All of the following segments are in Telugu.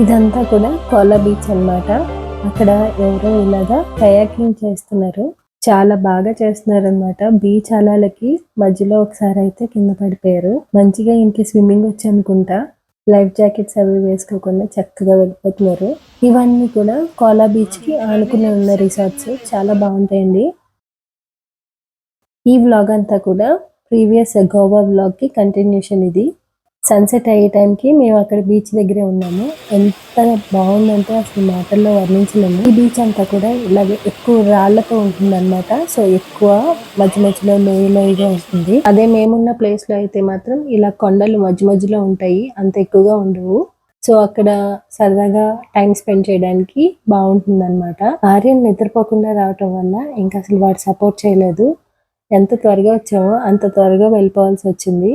ఇదంతా కూడా కోలా బీచ్ అన్నమాట. అక్కడ ఎవరో ఇలాగా కయాకింగ్ చేస్తున్నారు. చాలా బాగా చేస్తున్నారు అనమాట బీచ్ అలాలకి మధ్యలో ఒకసారి అయితే కింద పడిపోయారు. మంచిగా ఇంటి స్విమ్మింగ్ వచ్చి అనుకుంటా లైఫ్ జాకెట్స్ అవి వేసుకోకుండా చక్కగా వెళ్ళిపోతున్నారు. ఇవన్నీ కూడా కోలా బీచ్కి ఆనుకుని ఉన్న రిసార్ట్స్. చాలా బాగుంటాయండి. ఈ వ్లాగ్ అంతా కూడా ప్రీవియస్ గోవా వ్లాగ్కి కంటిన్యూషన్ ఇది. సన్సెట్ అయ్యే టైంకి మేము అక్కడ బీచ్ దగ్గరే ఉన్నాము. ఎంత బాగుందంటే అసలు మాటల్లో వర్ణించలేము. ఈ బీచ్ అంతా కూడా ఇలాగే ఎక్కువ రాళ్ళతో ఉంటుందన్నమాట. సో ఎక్కువ మధ్య మధ్యలో లోయ లోయగా ఉంటుంది. అదే మేమున్న ప్లేస్లో అయితే మాత్రం ఇలా కొండలు మధ్య మధ్యలో ఉంటాయి. అంత ఎక్కువగా ఉండవు. సో అక్కడ సరదాగా టైం స్పెండ్ చేయడానికి బాగుంటుంది అనమాట ఆర్యన్ నిద్రపోకుండా రావటం వల్ల ఇంకా అసలు వాడు సపోర్ట్ చేయలేదు. ఎంత త్వరగా వచ్చామో అంత త్వరగా వెళ్ళిపోవాల్సి వచ్చింది.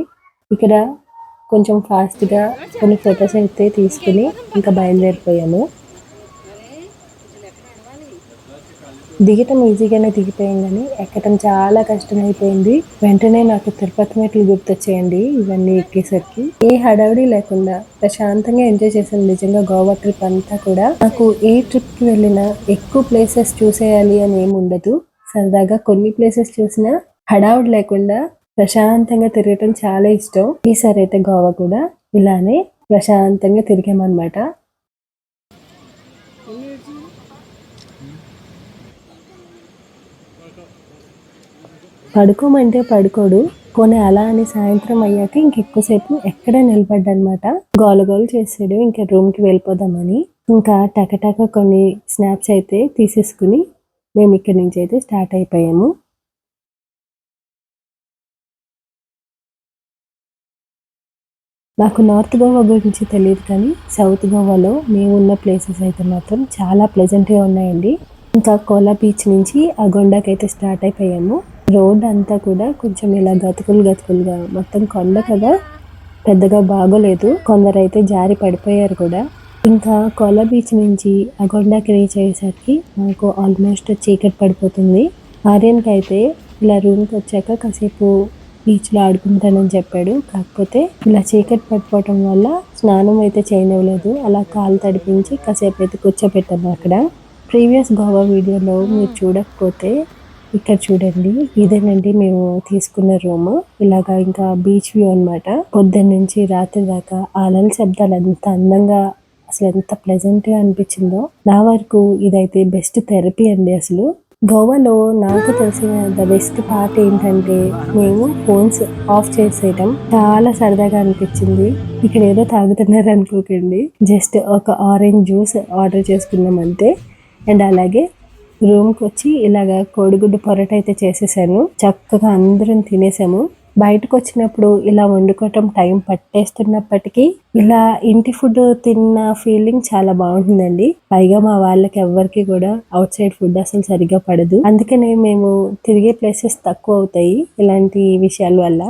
ఇక్కడ కొంచెం ఫాస్ట్గా కొన్ని ఫొటోస్ అయితే తీసుకుని ఇంకా బయలుదేరిపోయాము. దిగటం ఈజీగానే దిగిపోయింది కానీ ఎక్కటం చాలా కష్టం అయిపోయింది వెంటనే నాకు తిరుపతి మెట్లు గుర్తొచ్చేయండి ఇవన్నీ ఎక్కేసరికి. ఏ హడావిడి లేకుండా ప్రశాంతంగా ఎంజాయ్ చేశాను. నిజంగా గోవా ట్రిప్ అంతా కూడా నాకు ఏ ట్రిప్కి వెళ్ళినా ఎక్కువ ప్లేసెస్ చూసేయాలి అని ఏమి ఉండదు. సరదాగా కొన్ని ప్లేసెస్ చూసినా హడావుడి లేకుండా ప్రశాంతంగా తిరగటం చాలా ఇష్టం. ఈసారి అయితే గోవా కూడా ఇలానే ప్రశాంతంగా తిరిగామన్నమాట. పడుకోమంటే పడుకోడు. పోనీ అలా అని సాయంత్రం అయ్యాక ఇంకెక్కువసేపు ఎక్కడ నిలబడ్డనమాట. గోల గోలు చేసాడు ఇంకా రూమ్కి వెళ్ళిపోదామని. ఇంకా టకటక కొన్ని స్నాప్స్ అయితే తీసేసుకుని మేము ఇక్కడి నుంచి అయితే స్టార్ట్ అయిపోయాము. నాకు నార్త్ గోవా గురించి తెలియదు కానీ సౌత్ గోవాలో మేము ఉన్న ప్లేసెస్ అయితే మాత్రం చాలా ప్లెజెంట్గా ఉన్నాయండి. ఇంకా కోలా బీచ్ నుంచి అగొండాకి అయితే స్టార్ట్ అయిపోయాము. రోడ్ అంతా కూడా కొంచెం ఇలా గతుకులు గతుకులుగా మొత్తం కొండ కదా పెద్దగా బాగోలేదు. కొందరైతే జారి పడిపోయారు కూడా. ఇంకా కోలా బీచ్ నుంచి అగొండాకి రీచ్ అయ్యేసరికి మాకు ఆల్మోస్ట్ చీకటి పడిపోతుంది. ఆర్యన్కి అయితే ఇలా రూమ్కి వచ్చాక కాసేపు బీచ్లో ఆడుకుంటానని చెప్పాడు. కాకపోతే ఇలా చీకటి పడిపోవటం వల్ల స్నానం అయితే చేయనివ్వలేదు. అలా కాలు తడిపించి కాసేపు అయితే కూర్చోపెట్టాము అక్కడ. ప్రీవియస్ గోవా వీడియోలో మీరు చూడకపోతే ఇక్కడ చూడండి. ఇదేనండి మేము తీసుకున్న రూమ్. ఇలాగా ఇంకా బీచ్ వ్యూ అన్నమాట. పొద్దున్న నుంచి రాత్రి దాకా అలల శబ్దాలు ఎంత అందంగా అసలు ఎంత ప్లెజెంట్గా అనిపించిందో. నా వరకు ఇదైతే బెస్ట్ థెరపీ అండి అసలు. గోవాలో నాకు తెలిసిన ద బెస్ట్ పార్ట్ ఏంటంటే మేము ఫోన్స్ ఆఫ్ చేసేయటం. చాలా సరదాగా అనిపించింది. ఇక్కడ ఏదో తాగుతున్నారు అనుకోకండి. జస్ట్ ఒక ఆరెంజ్ జ్యూస్ ఆర్డర్ చేసుకున్నాం అంతే అండ్ అలాగే రూమ్కి వచ్చి ఇలాగ కోడిగుడ్డు పొరట అయితే చేసేసాను. చక్కగా అందరం తినేసాము. బయటకు వచ్చినప్పుడు ఇలా వండుకోవటం టైం పట్టేస్తున్నప్పటికీ ఇలా ఇంటి ఫుడ్ తిన్న ఫీలింగ్ చాలా బాగుంటుందండి. పైగా మా వాళ్ళకి ఎవ్వరికి కూడా అవుట్ సైడ్ ఫుడ్ అసలు సరిగా పడదు. అందుకనే మేము తిరిగే ప్లేసెస్ తక్కువ అవుతాయి ఇలాంటి విషయాల వల్ల.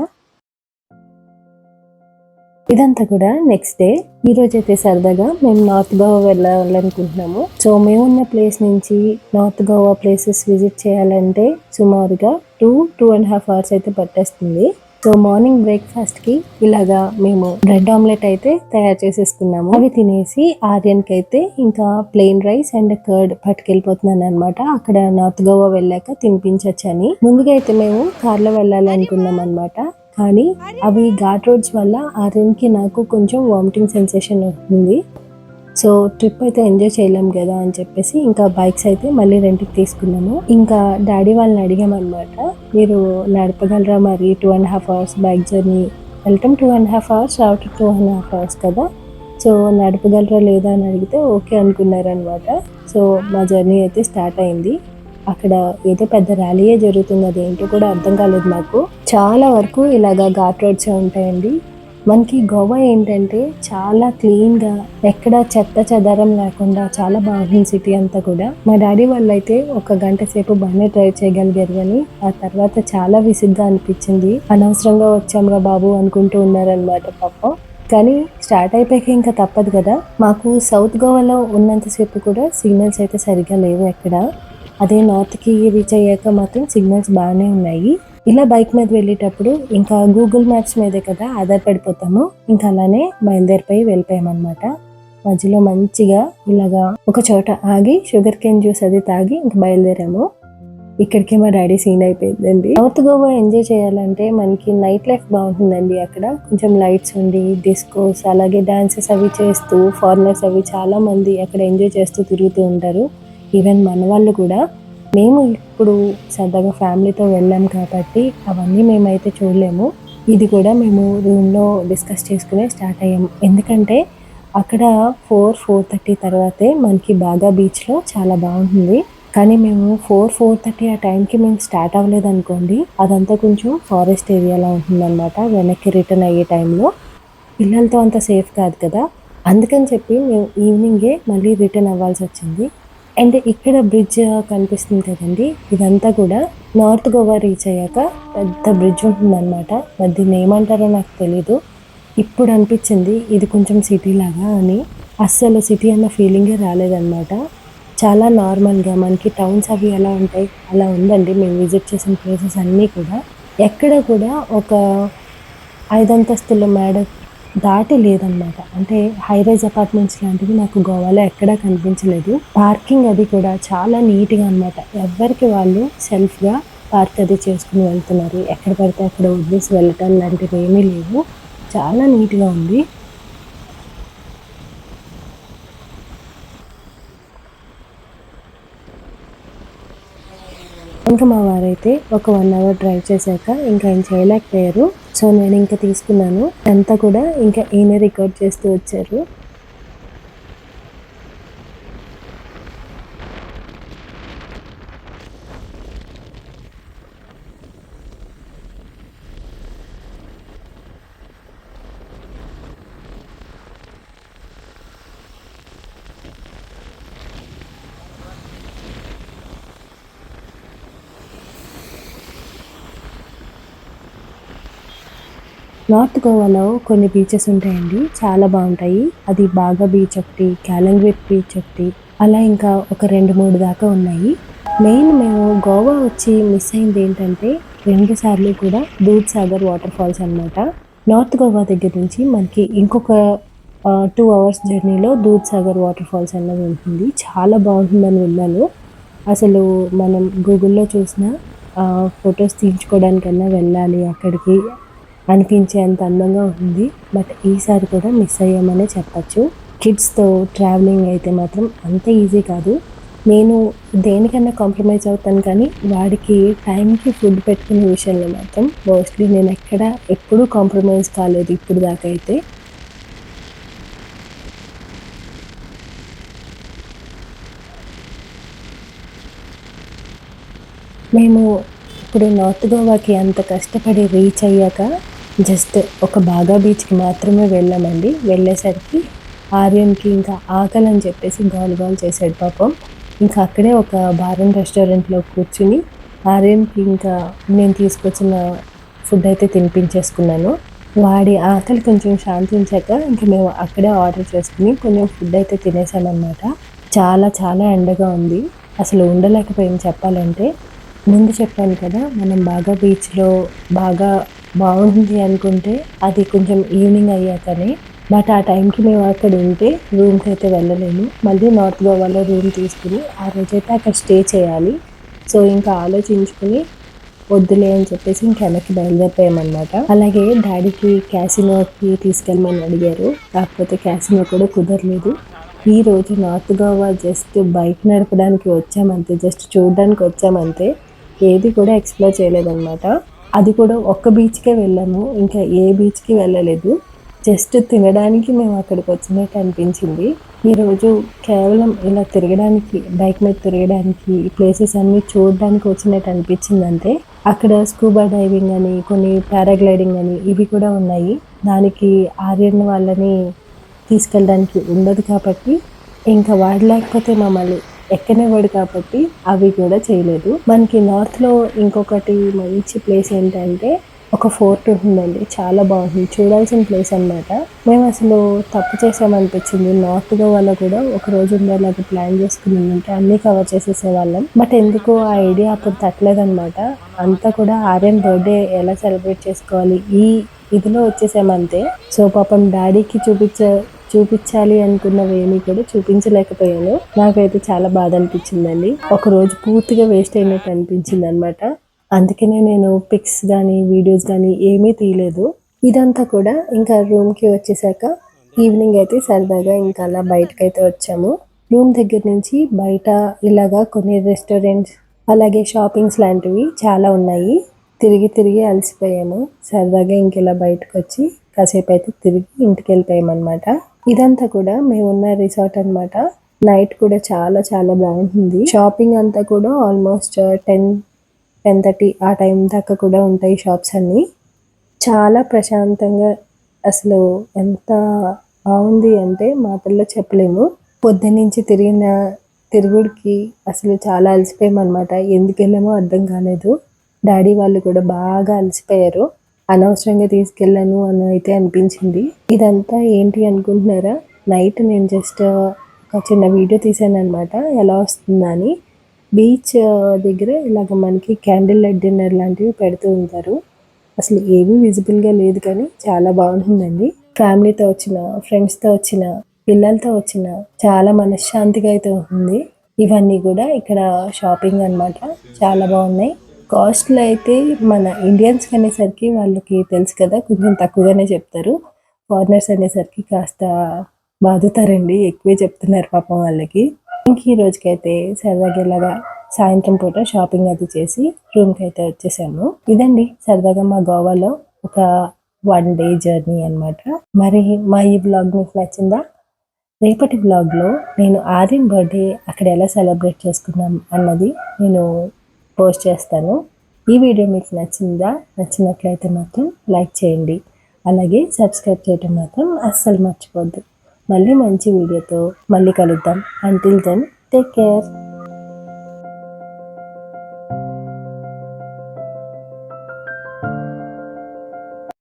ఇదంతా కూడా నెక్స్ట్ డే ఈ రోజు అయితే సరదాగా మేము నార్త్ గోవా వెళ్ళాలనుకుంటున్నాము. సో మేము ఉన్న ప్లేస్ నుంచి నార్త్ గోవా ప్లేసెస్ విజిట్ చేయాలంటే సుమారుగా two two and half hours అయితే పట్టేస్తుంది. సో మార్నింగ్ బ్రేక్ఫాస్ట్కి ఇలాగా మేము బ్రెడ్ ఆమ్లెట్ అయితే తయారు చేసేసుకున్నాము. అవి తినేసి ఆర్యన్కి అయితే ఇంకా ప్లెయిన్ రైస్ అండ్ కర్డ్ పట్టుకెళ్ళిపోతున్నాను అనమాట అక్కడ నార్త్ గోవా వెళ్ళాక అని ముందుగా అయితే మేము కార్లో వెళ్ళాలనుకున్నాం అనమాట కానీ అవి ఘాట్ రోడ్స్ వల్ల ఆ రిమ్కి నాకు కొంచెం వామిటింగ్ సెన్సేషన్ ఉంది. సో ట్రిప్ అయితే ఎంజాయ్ చేయలేం కదా అని చెప్పేసి ఇంకా బైక్స్ అయితే మళ్ళీ రెంట్కి తీసుకున్నాము. ఇంకా డాడీ వాళ్ళని అడిగామన్నమాట మీరు నడపగలరా మరి? Two and half hours bike journey. వెళ్ళటం టూ అండ్ హాఫ్ అవర్స్ రావటం టూ అండ్ హాఫ్ అవర్స్ కదా. సో నడపగలరా లేదా? అని అడిగితే ఓకే అనుకున్నారనమాట సో మా జర్నీ అయితే స్టార్ట్ అయింది. అక్కడ ఏదో పెద్ద ర్యాలీయే జరుగుతుంది అది ఏంటో కూడా అర్థం కాలేదు నాకు. చాలా వరకు ఇలాగా ఘాట్ రోడ్సే ఉంటాయండి. మనకి గోవా ఏంటంటే చాలా క్లీన్గా ఎక్కడ చెత్త చెదారం లేకుండా చాలా బాగుంది సిటీ అంతా కూడా. మా డాడీ వాళ్ళు అయితే ఒక గంట సేపు బాగానే డ్రైవ్ చేయగలిగారు కానీ ఆ తర్వాత చాలా విసుగ్గా అనిపించింది. అనవసరంగా వచ్చాంగా బాబు అనుకుంటూ ఉన్నారనమాట పాప. కానీ స్టార్ట్ అయిపోయాక ఇంకా తప్పదు కదా. మాకు సౌత్ గోవాలో ఉన్నంతసేపు కూడా సిగ్నల్స్ అయితే సరిగా లేవు ఎక్కడ. అదే నార్త్కి రీచ్ అయ్యాక మాత్రం సిగ్నల్స్ బాగానే ఉన్నాయి. ఇలా బైక్ మీద వెళ్ళేటప్పుడు ఇంకా గూగుల్ మ్యాప్స్ మీదే కదా ఆధారపడిపోతాము ఇంకా అలానే బయలుదేరిపోయి వెళ్ళిపోయామన్నమాట. మధ్యలో మంచిగా ఇలాగా ఒక చోట ఆగి షుగర్ కేన్ జ్యూస్ అది తాగి ఇంకా బయలుదేరాము. ఇక్కడికి మా డాడీ సీన్ అయిపోయిందండి. నార్త్ గోవా ఎంజాయ్ చేయాలంటే మనకి నైట్ లైఫ్ బాగుంటుందండి అక్కడ. కొంచెం లైట్స్ ఉండి డిస్కోస్ అలాగే డాన్సెస్ అవి చేస్తూ ఫారినర్స్ అవి చాలా మంది అక్కడ ఎంజాయ్ చేస్తూ తిరుగుతూ ఉంటారు. ఈవెన్ మన వాళ్ళు కూడా మేము ఇప్పుడు సరదాగా ఫ్యామిలీతో వెళ్ళాం కాబట్టి అవన్నీ మేమైతే చూడలేము. ఇది కూడా మేము రూమ్లో డిస్కస్ చేసుకునే స్టార్ట్ అయ్యాము ఎందుకంటే అక్కడ ఫోర్ ఫోర్ థర్టీ తర్వాతే మనకి బాగా బీచ్లో చాలా బాగుంటుంది. కానీ మేము ఫోర్ ఫోర్ థర్టీ ఆ టైంకి మేము స్టార్ట్ అవ్వలేదు అనుకోండి అదంతా కొంచెం ఫారెస్ట్ ఏరియాలో ఉంటుందన్నమాట వెనక్కి రిటర్న్ అయ్యే టైంలో. పిల్లలతో అంత సేఫ్ కాదు కదా. అందుకని చెప్పి మేము ఈవినింగే మళ్ళీ రిటర్న్ అవ్వాల్సి వచ్చింది. అండ్ ఇక్కడ బ్రిడ్జ్ కనిపిస్తుంది కదండి. ఇదంతా కూడా నార్త్ గోవా రీచ్ అయ్యాక పెద్ద బ్రిడ్జ్ ఉంటుందన్నమాట. మరి దీన్ని ఏమంటారో నాకు తెలీదు. ఇప్పుడు అనిపించింది ఇది కొంచెం సిటీ లాగా అని. అస్సలు సిటీ అన్న ఫీలింగే రాలేదన్నమాట. చాలా నార్మల్గా మనకి టౌన్స్ అవి ఎలా ఉంటాయి అలా ఉందండి. మేము విజిట్ చేసిన ప్లేసెస్ అన్నీ కూడా. ఎక్కడ కూడా ఒక ఐదంతస్తుల మేడ దాటి లేదనమాట అంటే హై రైజ్ అపార్ట్మెంట్స్ లాంటివి నాకు గోవాలో ఎక్కడా కనిపించలేదు. పార్కింగ్ అది కూడా చాలా నీట్గా అనమాట ఎవరికి వాళ్ళు సెల్ఫ్గా పార్క్ అది చేసుకుని వెళ్తున్నారు. ఎక్కడ పడితే అక్కడ వదిలేసి వెళ్ళటం లాంటివి ఏమీ లేవు. చాలా నీట్గా ఉంది. ఇంకా మా వారైతే ఒక వన్ అవర్ డ్రైవ్ చేశాక ఇంకా ఆయన చేయలేకపోయారు. సో నేను ఇంకా తీసుకున్నాను. అంతా కూడా ఇంకా ఈయన రికార్డ్ చేస్తూ వచ్చారు. నార్త్ గోవాలో కొన్ని బీచెస్ ఉంటాయండి. చాలా బాగుంటాయి. అది బాగా బీచ్ ఒకటి క్యాలంగ్వేట్ బీచ్ ఒకటి అలా ఇంకా ఒక రెండు మూడు దాకా ఉన్నాయి. మెయిన్ మేము గోవా వచ్చి మిస్ అయింది ఏంటంటే రెండు సార్లు కూడా దూద్ సాగర్ వాటర్ ఫాల్స్ అనమాట నార్త్ గోవా దగ్గర నుంచి మనకి ఇంకొక టూ అవర్స్ జర్నీలో దూద్ సాగర్ వాటర్ ఫాల్స్ అన్నది ఉంటుంది. చాలా బాగుంటుందని విన్నాను. అసలు మనం గూగుల్లో చూసిన ఫొటోస్ తీయించుకోవడానికన్నా వెళ్ళాలి అక్కడికి అనిపించేంత అందంగా ఉంది. బట్ ఈసారి కూడా మిస్ అయ్యామనే చెప్పచ్చు. కిడ్స్తో ట్రావెలింగ్ అయితే మాత్రం అంత ఈజీ కాదు. నేను దేనికన్నా కాంప్రమైజ్ అవుతాను కానీ వాడికి టైంకి ఫుడ్ పెట్టుకునే విషయంలో మాత్రం మోస్ట్లీ నేను ఎక్కడ ఎప్పుడూ కాంప్రమైజ్ కాలేదు ఇప్పుడు దాకా అయితే. మేము ఇప్పుడు నార్త్ గోవాకి అంత కష్టపడి రీచ్ అయ్యాక జస్ట్ ఒక బాగా బీచ్కి మాత్రమే వెళ్ళామండి. వెళ్ళేసరికి ఆర్యన్కి ఇంకా ఆకలి అని చెప్పేసి గాల్ గాల్ చేశాడు పాపం. ఇంకా అక్కడే ఒక బారన్ రెస్టారెంట్లో కూర్చుని ఆర్యన్కి ఇంకా నేను తీసుకొచ్చిన ఫుడ్ అయితే తినిపించేసుకున్నాను. వాడి ఆకలి కొంచెం శాంతించాక ఇంకా మేము అక్కడే ఆర్డర్ చేసుకుని కొంచెం ఫుడ్ అయితే తినేసామన్నమాట. చాలా చాలా ఎండగా ఉంది. అసలు ఉండలేకపోయింది చెప్పాలంటే. ముందు చెప్పాను కదా మనం బాగా బీచ్లో బాగా బాగుంది అనుకుంటే అది కొంచెం ఈవినింగ్ అయ్యాకనే. బట్ ఆ టైంకి మేము అక్కడ ఉంటే రూమ్కి అయితే వెళ్ళలేము. మళ్ళీ నార్త్ గోవాలో రూమ్ తీసుకుని ఆ రోజైతే అక్కడ స్టే చేయాలి. సో ఇంకా ఆలోచించుకుని వద్దులే అని చెప్పేసి ఇంక వెనక్కి బయలుదేరిపోయామన్నమాట. అలాగే డాడీకి క్యాసినోకి తీసుకెళ్ళమని అడిగారు. కాకపోతే క్యాసినో కూడా కుదరలేదు. ఈ రోజు నార్త్ గోవా జస్ట్ బైక్ నడపడానికి వచ్చామంతే జస్ట్ చూడడానికి వచ్చామంతే. ఏది కూడా ఎక్స్ప్లోర్ చేయలేదన్నమాట. అది కూడా ఒక్క బీచ్కే వెళ్ళాము ఇంకా ఏ బీచ్కి వెళ్ళలేదు. జస్ట్ తినడానికి మేము అక్కడికి వచ్చినట్టు అనిపించింది. ఈరోజు కేవలం ఇలా తిరగడానికి బైక్ మీద తిరగడానికి ప్లేసెస్ అన్నీ చూడడానికి వచ్చినట్టు అనిపించిందంటే అక్కడ స్కూబా డైవింగ్ అని కొన్ని పారాగ్లైడింగ్ అని ఇవి కూడా ఉన్నాయి. దానికి ఆర్యన్ వాళ్ళని తీసుకెళ్ళడానికి ఉండదు కాబట్టి ఇంకా వాడలేకపోతే మమ్మల్ని ఎక్కనివ్వడు కాబట్టి అవి కూడా చేయలేదు. మనకి నార్త్లో ఇంకొకటి మంచి ప్లేస్ ఏంటంటే ఒక ఫోర్ట్ ఉంటుందండి చాలా బాగుంటుంది చూడాల్సిన ప్లేస్ అనమాట మేము అసలు తప్పు చేసామనిపించింది. నార్త్ గోవాలో కూడా ఒక రోజు ఉండేలాగా ప్లాన్ చేసుకుని ఉంటే అన్నీ కవర్ చేసేసే వాళ్ళం బట్ ఎందుకు ఆ ఐడియా అప్పుడు తట్టలేదనమాట అంతా కూడా ఆర్యన్ బర్త్డే ఎలా సెలబ్రేట్ చేసుకోవాలి? ఈ ఇదిలో వచ్చేసామంతే. సో పాపం డాడీకి చూపించే చూపించాలి అనుకున్నవేమీ కూడా చూపించలేకపోయాను. నాకైతే చాలా బాధ అనిపించిందండి. ఒక రోజు పూర్తిగా వేస్ట్ అయినట్టు అనిపించింది అనమాట అందుకనే నేను పిక్స్ కానీ వీడియోస్ కానీ ఏమీ తీయలేదు. ఇదంతా కూడా ఇంకా రూమ్కి వచ్చేసాక ఈవినింగ్ అయితే సరదాగా ఇంకా అలా బయటకైతే అయితే వచ్చాము. రూమ్ దగ్గర నుంచి బయట ఇలాగా కొన్ని రెస్టారెంట్స్ అలాగే షాపింగ్స్ లాంటివి చాలా ఉన్నాయి. తిరిగి తిరిగి అలసిపోయాము. సరదాగా ఇంకెలా బయటకు వచ్చి కాసేపు అయితే తిరిగి ఇంటికి వెళ్ళిపోయామన్నమాట. ఇదంతా కూడా మేము ఉన్న రిసార్ట్ అన్నమాట. నైట్ కూడా చాలా చాలా బాగుంటుంది. షాపింగ్ అంతా కూడా ఆల్మోస్ట్ టెన్ టెన్ థర్టీ ఆ టైం దాకా కూడా ఉంటాయి షాప్స్ అన్నీ. చాలా ప్రశాంతంగా అసలు ఎంత బాగుంది అంటే మాటల్లో చెప్పలేము. పొద్దున్నుంచి తిరిగిన తిరుగుడికి అసలు చాలా అలసిపోయామన్నమాట. ఎందుకు వెళ్ళామో అర్థం కాలేదు. డాడీ వాళ్ళు కూడా బాగా అలసిపోయారు. అనవసరంగా తీసుకెళ్ళాను అని అయితే అనిపించింది. ఇదంతా ఏంటి అనుకుంటున్నారా? నైట్ నేను జస్ట్ ఒక చిన్న వీడియో తీసాను అనమాట ఎలా వస్తుందని బీచ్ దగ్గర ఇలాగ మనకి క్యాండిల్ లైట్ డిన్నర్ లాంటివి పెడుతూ ఉంటారు. అసలు ఏమీ విజిబుల్గా లేదు కానీ చాలా బాగుంటుందండి. ఫ్యామిలీతో వచ్చిన ఫ్రెండ్స్తో వచ్చిన పిల్లలతో వచ్చిన చాలా మనశ్శాంతిగా అయితే ఉంటుంది. ఇవన్నీ కూడా ఇక్కడ షాపింగ్ అన్నమాట. చాలా బాగున్నాయి. కాస్ట్లో అయితే మన ఇండియన్స్ అనేసరికి వాళ్ళకి తెలుసు కదా కొంచెం తక్కువగానే చెప్తారు. ఫారినర్స్ అనేసరికి కాస్త బాధతారండి ఎక్కువే చెప్తున్నారు పాపం వాళ్ళకి. ఇంక ఈ రోజుకైతే సరదాగా ఇలాగా సాయంత్రం పూట షాపింగ్ అది చేసి రూమ్కి అయితే వచ్చేసాము. ఇదండి సరదాగా మా గోవాలో ఒక వన్ డే జర్నీ అన్నమాట. మరి మా ఈ బ్లాగ్ మీకు నచ్చిందా? రేపటి బ్లాగ్లో నేను ఆర్యన్ బర్త్డే అక్కడ ఎలా సెలబ్రేట్ చేసుకున్నాం అన్నది నేను పోస్ట్ చేస్తాను. ఈ వీడియో మీకు నచ్చిందా? నచ్చినట్లయితే మాత్రం లైక్ చేయండి. అలాగే సబ్స్క్రైబ్ చేయటం మాత్రం అస్సలు మర్చిపోద్దు. మళ్ళీ మంచి వీడియోతో మళ్ళీ కలుద్దాం. Until then take care